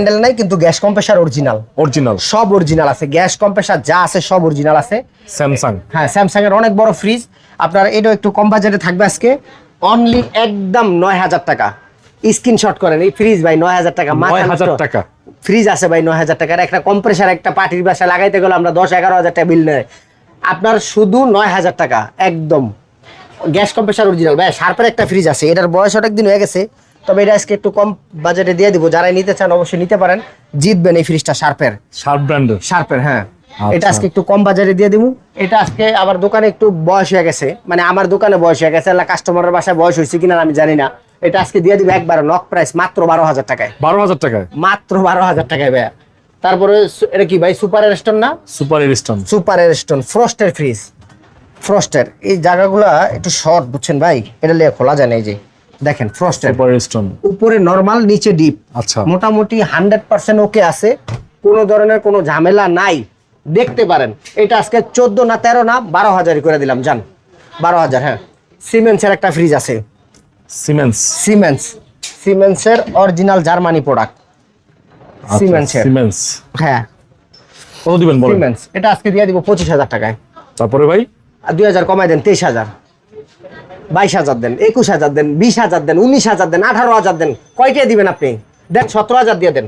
Handle নাই কিন্তু gas compressor original original সব অরিজিনাল আছে। গ্যাস কম্প্রেসার যা আছে সব অরিজিনাল আছে। স্যামসাং হ্যাঁ স্যামসাং এর অনেক বড় ফ্রিজ আপনার এটা একটু কম বাজেটে থাকবে আজকে। অনলি একদম নয় হাজার টাকা। স্ক্রিনশট করেন এই ফ্রিজ ভাই নয় হাজার টাকা। মাথা নয় হাজার টাকা। ফ্রিজ আছে ভাই নয় হাজার টাকার একটা কম্প্রেসার একটা পার্টির বাসায় লাগাইতে গেলে আমরা দশ এগারো হাজার টাকা বিল নেয়। আপনার শুধু নয় হাজার টাকা একদম। গ্যাস কম্প্রেসার অরিজিনাল ভাই শার্পের একটা ফ্রিজ আছে। এটার বয়স অনেক দিন হয়ে গেছে। তবে এটা আজকে একটু কম বাজেটে দিয়ে দিব। যারা নিতে চান অবশ্যই নিতে পারেন। জিতবেন এই ফ্রিজটা শার্পের। শার্প ব্র্যান্ডের? শার্পের হ্যাঁ। আচ্ছা। এটা আজকে একটু কম বাজারে দিয়ে দিব। এটা আজকে আমার দোকানে একটু বয়স হয়ে গেছে। মানে আমার দোকানে বয়স হয়ে গেছে। কাস্টমারের বাসায় বয়স হয়েছে কিনা আমি জানি না। এটা আজকে দিয়ে দিব একবার নক প্রাইস মাত্র বারো হাজার টাকায়। বারো হাজার টাকায়? মাত্র বারো হাজার টাকায় ভাইয়া। তারপরে এটা কি ভাই সুপার রেস্টন না? সুপার এরিস্টন সুপার রেস্টন ফ্রস্টের ফ্রিজ ফ্রস্টের এই জায়গাগুলা একটু শর্ট বুঝছেন ভাই? এটা লিয়ে খোলা যায় না এই যে। দেখেন ফ্রস্টের সুপার এরিস্টন উপরে নরমাল নিচে ডিপ আচ্ছা। মোটামুটি হান্ড্রেড পার্সেন্ট ওকে আছে। কোনো ধরনের কোনো ঝামেলা নাই। দেখতে পারেন এটা আজকে চোদ্দ না তেরো না বারো হাজারই করে দিলাম জান। বারো হাজার হ্যাঁ। সিমেন্সের একটা ফ্রিজ আছে। সিমেন্স সিমেন্স সিমেন্সের অরিজিনাল জার্মানি প্রোডাক্ট সিমেন্সের সিমেন্স হ্যাঁ। কত দিবেন বলেন? সিমেন্স এটা আজকে দিয়ে দিব পঁচিশ হাজার টাকায়। তারপরে ভাই? আর দুই হাজার কমাই দেন তেইশ হাজার। বাইশ হাজার দেন, একুশ হাজার দেন, বিশ হাজার দেন, উনিশ হাজার দেন, আঠারো হাজার দেন। কয়টা দিবেন আপনি? দেন, সতেরো হাজার দিয়ে দেন।